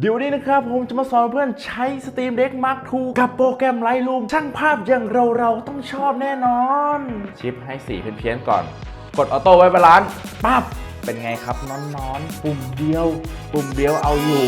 เดี๋ยวนี้นะครับผมจะมาสอนเพื่อนใช้ Steam Deck Mark II กับโปรแกรม Lightroom ช่างภาพอย่างเราเราต้องชอบแน่นอน ชิปให้สีเพี้ยนๆก่อน กดออโต้ไว้บาลานซ์ปั๊บเป็นไงครับนอนๆ ปุ่มเดียว ปุ่มเดียวเอาอยู่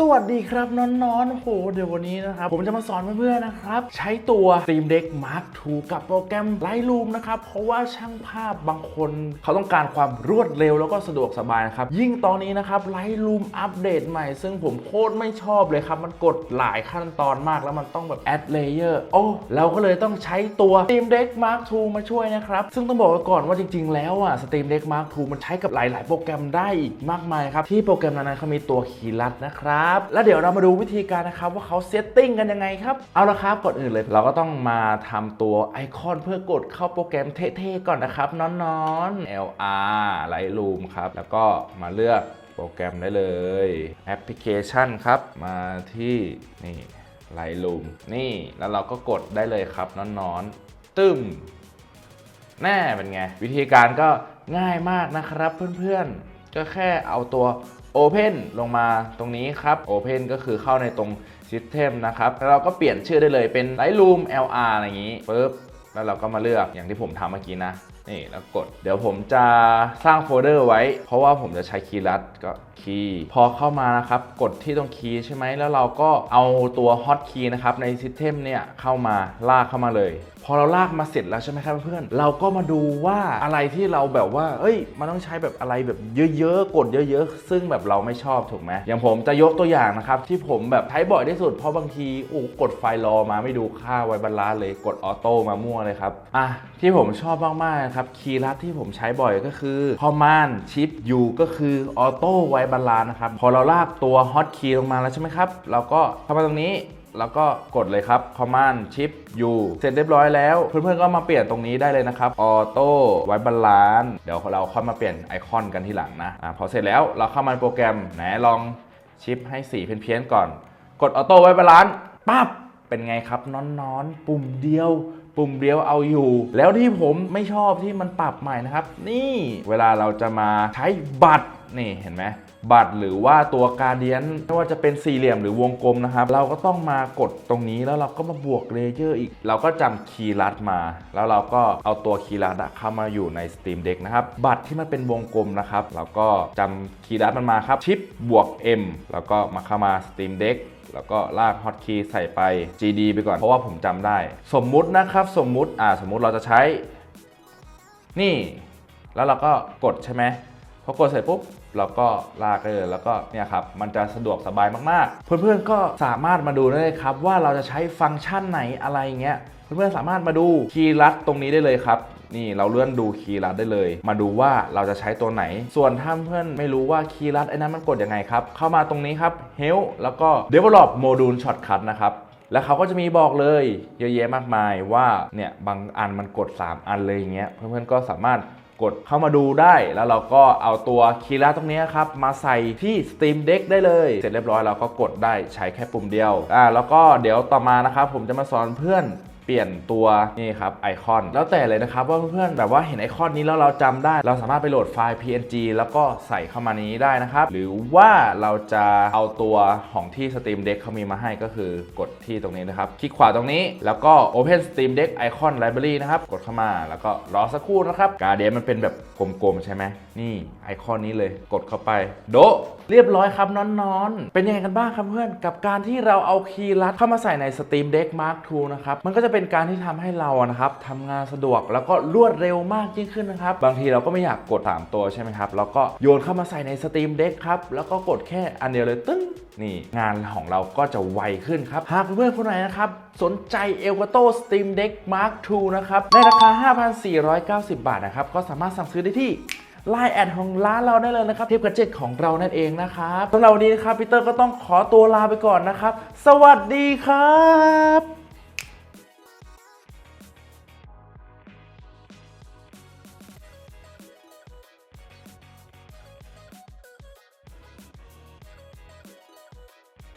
สวัสดีครับน้อนๆโอ้โหเดี๋ยววันนี้นะครับผมจะมาสอนเพื่อนๆนะครับ ใช้ตัว Steam Deck Mark II กับโปรแกรม Lightroom นะครับ เพราะว่าช่างภาพบางคน เขาต้องการความรวดเร็วแล้วก็สะดวกสบายนะครับ ยิ่งตอนนี้นะครับ Lightroom อัปเดตใหม่ ซึ่งผมโคตรไม่ชอบเลยครับ มันกดหลายขั้นตอนมากแล้วมันต้องแบบ add layer โอ้เราก็เลยต้องใช้ตัว Steam Deck Mark II มาช่วยนะครับ ซึ่งต้องบอกก่อนว่าจริง ๆ แล้วอะ Steam Deck Mark II มันใช้กับหลาย ๆ โปรแกรมได้อีกมากมายครับที่โปรแกรมนั้นๆเขามีตัวคีย์ลัดนะครับแล้วเดี๋ยวเรามาดูวิธีการนะครับ ว่าเขาเซตติ้งกันยังไงครับ เอาละครับก่อนอื่นเลย เราก็ต้องมาทำตัวไอคอนเพื่อกดเข้าโปรแกรมเท่ๆก่อนนะครับนอนๆ LR Lightroom ครับ แล้วก็มาเลือกโปรแกรมได้เลยแอปพลิเคชันครับ มาที่นี่ Lightroom นี่แล้วเราก็กดได้เลยครับนอนๆตึ้มแน่เป็นไง วิธีการก็ง่ายมากนะครับเพื่อนๆ ก็แค่เอาตัว Open ลงมาตรงนี้ครับ Open ก็คือเข้าในตรง System นะครับแล้วเราก็เปลี่ยนชื่อได้เลยเป็น Lightroom LR อะไรอย่างนี้ปึ๊บแล้วเราก็มาเลือกอย่างที่ผมทำเมื่อกี้นะนี่แล้วกด เดี๋ยวผมจะสร้างโฟลเดอร์ไว้ เพราะว่าผมจะใช้คีย์ลัดก็ คีย์พอเข้ามานะครับกดที่ตรงคีย์ใช่ไหมแล้วเราก็เอาตัวฮอตคีย์นะครับใน System เนี่ยเข้ามาลากเข้ามาเลย พอเราลากมาเสร็จแล้วใช่ไหมครับเพื่อนเราก็มาดูว่าอะไรที่เราแบบว่า เอ้ย มันต้องใช้แบบอะไรแบบเยอะๆกดเยอะๆ ซึ่งแบบเราไม่ชอบถูกไหมอย่างผมจะยกตัวอย่างนะครับที่ผมแบบใช้บ่อยที่สุดเพราะบางทีโอ้กดไฟล์รอมาไม่ดูค่าไวบรรลานเลยกดออโต้มามั่วเลยครับอะที่ผมชอบมากๆนะครับคีย์ลัดที่ผมใช้บ่อยก็คือ Command Shift U ก็คือออโต้ไวบรรลานนะครับ พอเราลากตัว Hot Key ลงมาแล้วใช่ไหมครับ เราก็เข้ามาตรงนี้แล้วก็กดเลยครับ Command Shift U เสร็จเรียบร้อยแล้ว เพื่อนๆก็มาเปลี่ยนตรงนี้ได้เลยนะครับออโต้ไว้บาลานเดี๋ยวเราค่อยมาเปลี่ยนไอคอนกันทีหลังนะอะพอเสร็จแล้วเราเข้ามาโปรแกรมไหนลองชิปให้สีเพี้ยนๆก่อน กดออโต้ไว้บาลานปั๊บเป็นไงครับนอนๆ ปุ่มเดียว ปุ่มเดียวเอาอยู่ แล้วที่ผมไม่ชอบที่มันปรับใหม่นะครับ นี่เวลาเราจะมาใช้บัตร นี่เห็นไหมบัตรหรือว่าตัวการเดียนไม่ว่าจะเป็นสี่เหลี่ยมหรือวงกลมนะครับ เราก็ต้องมากดตรงนี้แล้วเราก็มาบวกเลเยอร์อีก เราก็จำคีย์ลัดมา แล้วเราก็เอาตัวคีย์ลัดเข้ามาอยู่ใน Steam Deck นะครับ บัตรที่มันเป็นวงกลมนะครับ เราก็จำคีย์ลัดมันมาครับชิปบวก M แล้วก็มาเข้ามา Steam Deck แล้วก็ลากฮอตคีย์ใส่ไป GD ไปก่อนเพราะว่าผมจำได้ สมมุตินะครับสมมุติอ่าสมมุติเราจะใช้ นี่ แล้วเราก็กดใช่ไหมพอกดเสร็จปุ๊บ เราก็ลากได้เลยแล้วก็เนี่ยครับมันจะสะดวกสบายมากๆ เพื่อนๆก็สามารถมาดูได้เลยครับว่าเราจะใช้ฟังก์ชันไหนอะไรเงี้ยเพื่อนๆสามารถมาดูคีย์ลัดตรงนี้ได้เลยครับนี่เราเลื่อนดูคีย์ลัดได้เลย มาดูว่าเราจะใช้ตัวไหน ส่วนถ้าเพื่อนไม่รู้ว่าคีย์ลัดไอ้นั้นมันกดยังไงครับ เข้ามาตรงนี้ครับ Help แล้วก็ Develop Module Shortcut นะครับแล้วเขาก็จะมีบอกเลยเยอะแยะมากมายว่าเนี่ยบางอันมันกด 3 อันเลยอย่างเงี้ยเพื่อนๆก็สามารถ กดเข้ามาดูได้ แล้วเราก็เอาตัวคีย์ลัดตรงนี้ครับ มาใส่ที่ Steam Deck ได้เลย เสร็จเรียบร้อยเราก็กดได้ใช้แค่ปุ่มเดียวอ่าแล้วก็เดี๋ยวต่อมานะครับผมจะมาสอนเพื่อน เปลี่ยนตัวนี่ครับไอคอน แล้วแต่เลยนะครับว่าเพื่อนๆแบบว่าเห็นไอคอนนี้แล้วเราจำได้ เราสามารถไปโหลดไฟล์ PNG แล้วก็ใส่เข้ามานี้ได้นะครับ หรือว่าเราจะเอาตัวของที่ Steam Deck เขามีมาให้ก็คือกดที่ตรงนี้นะครับ คลิกขวาตรงนี้แล้วก็ Open Steam Deck Icon Library นะครับ กดเข้ามาแล้วก็รอสักครู่นะครับการเดียมันเป็นแบบกลมๆใช่ไหมนี่ไอคอนนี้เลยกดเข้าไป โดเรียบร้อยครับนอนๆ เป็นยังไงกันบ้างครับเพื่อนกับการที่เราเอาคีย์ลัดเข้ามาใส่ใน Steam Deck Mark II นะครับมันก็จะเป็นการที่ทำให้เรานะครับทำงานสะดวกแล้วก็รวดเร็วมากยิ่งขึ้นนะครับ บางทีเราก็ไม่อยากกด 3 ตัวใช่ไหมครับ แล้วก็โยนเข้ามาใส่ใน Steam Deck ครับ แล้วก็กดแค่อันเดียวเลยตึ้งนี่งานของเราก็จะไวขึ้นครับ หากเพื่อนๆคนไหนนะครับ สนใจ Elgato Steam Deck Mark II นะครับ ในราคา 5,490 บาทนะครับ ก็สามารถสั่งซื้อได้ที่ไลน์แอดของร้านเราได้เลยนะครับเทปกัจเจ็ตของเรานั่นเองนะครับสำหรับวันนี้นะครับพีเตอร์ก็ต้องขอตัวลาไปก่อนนะครับ สวัสดีครับ